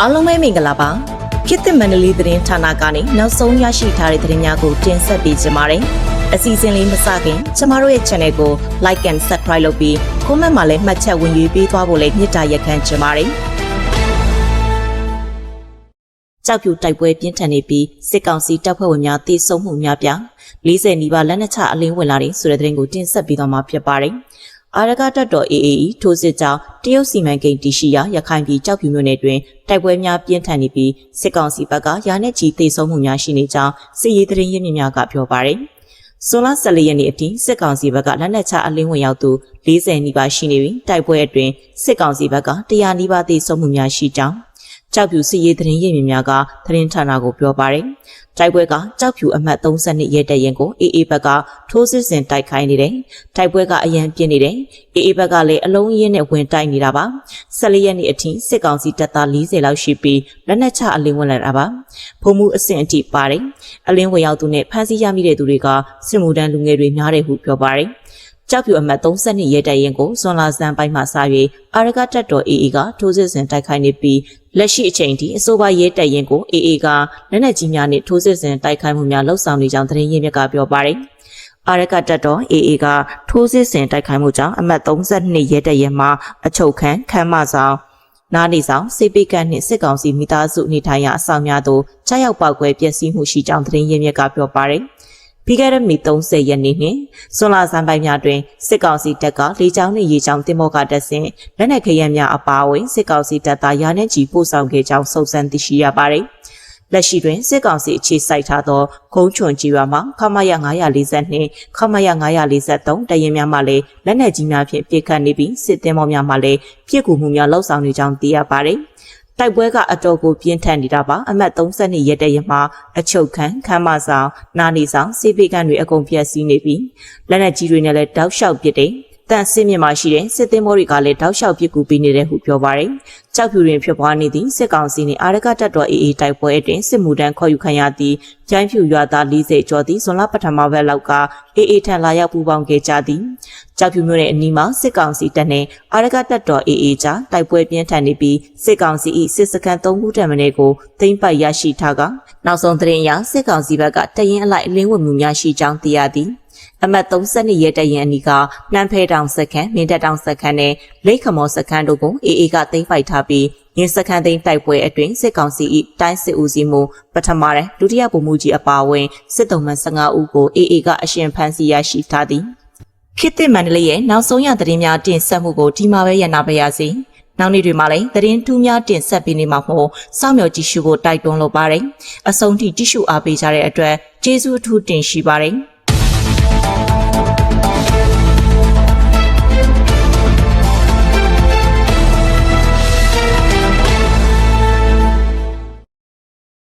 အားလုံးပဲမင်္ဂလာပါခေတ်သစ်မန္တလေးသတင်းဌာနကနေနောက်ဆုံးရရှိထားတဲ့သတင်းများကိုတင်ဆက်ပေးကြပါမယ်အစီအစဉ်လေးမစခင်ကျမတို့ရဲ့ channel ကို like and subscribe လုပ်ပြီး comment မှာလည်းမှတ်ချက်ဝင်ယူပေးသွားဖို့လည်းမေတ္တာရက်ခံချင်ပါတယ်ကြောက်ဖြူတိုက်ပွဲပြင်းထန်နေပြီးစစ်ကောင်စီတပ်ဖွဲ့ဝင်များတေဆုံးမှုများပြ40နီးပါးလက်နက်ချအလင်းဝင်လာတဲ့ဆိုတဲ့သတင်းကိုတင်ဆက်ပေးသွားမှာဖြစ်ပါတယ် အာရကတပ်တော် AAE ထိုးစစ်ကြောင့်တရုတ်စီမံကိန်းတရှိရာရခိုင်ပြည်ကြောက်ဖြူမြို့နယ်တွင်တိုက်ပွဲများပြင်းထန်နေပြီးစစ်ကောင်စီဘက်ကရာနဲ့ချီသေဆုံးမှုများရှိနေကြောင်းစစ်ရေးသတင်းရင်းမြစ်များကပြောပါရယ်။ဇွန်လ14ရက်နေ့အထိစစ်ကောင်စီဘက်ကလက်နက်ချအလင်းဝင်ရောက်သူ40နီးပါးရှိနေပြီးတိုက်ပွဲအတွင်းစစ်ကောင်စီဘက်က100နီးပါးသေဆုံးမှုများရှိကြောင်း ကြောက်ဖြူစစ်ရေးသတင်းရင်းမြစ်များကသတင်းဌာနကိုပြောပါရယ်။တိုက်ပွဲကကြောက်ဖြူအမှတ်32ရဲတပ်ရင်ကိုအေးအေးဘက်ကထိုးစစ်ဆင်တိုက်ခိုင်းနေတယ်။တိုက်ပွဲကအရန်ပြင်းနေတယ်။အေးအေးဘက်ကလည်းအလုံးရင်းနဲ့ဝင်တိုက်နေတာပါ။14ရက်နေ့အထိစစ်ကောင်စီတပ်သား40လောက်ရှိပြီးလက်နက်ချအလင်းဝင်လာတာပါ။ဖုံမှုအဆင့်အထိပါတယ်။အလင်းဝင်ရောက်သူနဲ့ဖမ်းဆီးရမိတဲ့သူတွေကစစ်မှုထမ်းလူငယ်တွေများတယ်ဟုပြောပါရယ်။ ကြောက်ပြူအမှတ်32ရဲတပ်ရင်ကိုဇွန်လဆန်းပိုင်းမှာစ၍အာရကတပ်တော် AA ကထိုးစစ်ဆင်တိုက်ခိုက်နေပြီးလက်ရှိအချိန်ထိအဆိုပါရဲတပ်ရင်ကို AA ကလက်နက်ကြီးများနဲ့ထိုးစစ်ဆင်တိုက်ခိုက်မှုများလှုပ်ဆောင်နေကြောင်းသတင်းရင်းမြစ်ကပြောပါရယ်။အာရကတပ်တော် AA ကထိုးစစ်ဆင်တိုက်ခိုက်မှုကြောင့်အမှတ်32ရဲတပ်ရင်မှာအချုပ်ခံခမ်းမဆောင်နားနေဆောင်စေပိကန်နှင့်စစ်ကောင်စီမိသားစုနေထိုင်ရာအဆောင်များသို့ကြားရောက်ပောက်ကွဲပျက်စီးမှုရှိကြောင်းသတင်းရင်းမြစ်ကပြောပါရယ်။ ပြီးခဲ့တဲ့မေ30ရက်နေ့နှင့်စွန်လာစံပိုင်များတွင်စစ်ကောင်စီတပ်ကလေကြောင်းနှင့်ရေကြောင်းတင်မောကတပ်ဆင်လက်နက်ခရမ်းများအပါအဝင်စစ်ကောင်စီတပ်သားရာနှင့်ချီပို့ဆောင်ခဲ့ကြောင်းစုံစမ်းသိရှိရပါသည်။လက်ရှိတွင်စစ်ကောင်စီအခြေစိုက်ထားသောခုံးချွန်ကြီးရွာမှခမရ940နှင့်ခမရ943တရင်များမှလည်းလက်နက်ကြီးများဖြင့်ပြစ်ခတ်နေပြီးစစ်သည်မောများမှလည်းပြစ်ကူမှုများလှုပ်ဆောင်နေကြောင်းသိရပါသည်။ တိုက်ပွဲကအတော်ကိုပြင်းထန်နေတာပါအမှတ်32ရက်တရမှာအချုပ်ခံခမ်းမဆောင်နာနေဆောင်စေပေကန်တွေအကုန်ပြက်စီးနေပြီးလက်နက်ကြီးတွေနဲ့လည်းတောက်လျှောက်ပစ်တယ် တန်စစ်မြစ်မှာရှိတဲ့စစ်သည်မောတွေကလည်းတောက်လျှောက်ပစ်ကူပေးနေတဲ့ဟုပြောပါရယ်ကြောက်ဖြူတွင်ဖြစ်ပွားနေသည့်စစ်ကောင်စီနှင့်အာရကတပ်တော် AA တိုက်ပွဲအတွင်းစစ်မှုတန်းခေါ်ယူခံရသည့်ကျိုင်းဖြူရွာသား40ကျော်သည့်ဇွန်လပထမဘက်လောက်က AA ထံလာရောက်ပူးပေါင်းခဲ့ကြသည်ကြောက်ဖြူမြို့နယ်အနီးမှာစစ်ကောင်စီတပ်နှင့်အာရကတပ်တော် AA ကြားတိုက်ပွဲပြင်းထန်နေပြီးစစ်ကောင်စီ၏စစ်စခန်း၃ခုတံမင်းကိုသိမ်းပိုက်ရရှိထားကနောက်ဆုံးသတင်းအရစစ်ကောင်စီဘက်ကတရင်အလိုက်အလင်းဝင်မှုများရှိကြောင်းသိရသည် အမှတ်32ရဲတရင်အနီးကနှမ်းဖဲတောင်စခန်းမြင်းတက်တောင်စခန်းနဲ့လိတ်ခမောစခန်းတို့ကို AA ကသိမ်းပိုက်ထားပြီးရင်းစခန်းသိမ်းတိုက်ပွဲအတွင်းစစ်ကောင်စီ၏တိုင်းစစ်ဦးစီးမှုပထမတန်းဒုတိယဗိုလ်မှူးကြီးအပါအဝင်စစ်တုံးမှန်15ဦးကို AA ကအရှင်ဖမ်းဆီးရရှိထားသည်ခေတ်သစ်မန္တလေးရဲ့နောက်ဆုံးရသတင်းများတင်ဆက်မှုကိုဒီမှာပဲရနာပါရစေ။နောက်နေ့တွေမှာလည်းသတင်းထူးများတင်ဆက်ပေးနေမှာမို့စောင့်မျှော်ကြည့်ရှုဖို့တိုက်တွန်းလိုပါတယ်။အဆုံးထိကြည့်ရှုအားပေးကြတဲ့အတွက်ကျေးဇူးအထူးတင်ရှိပါတယ်။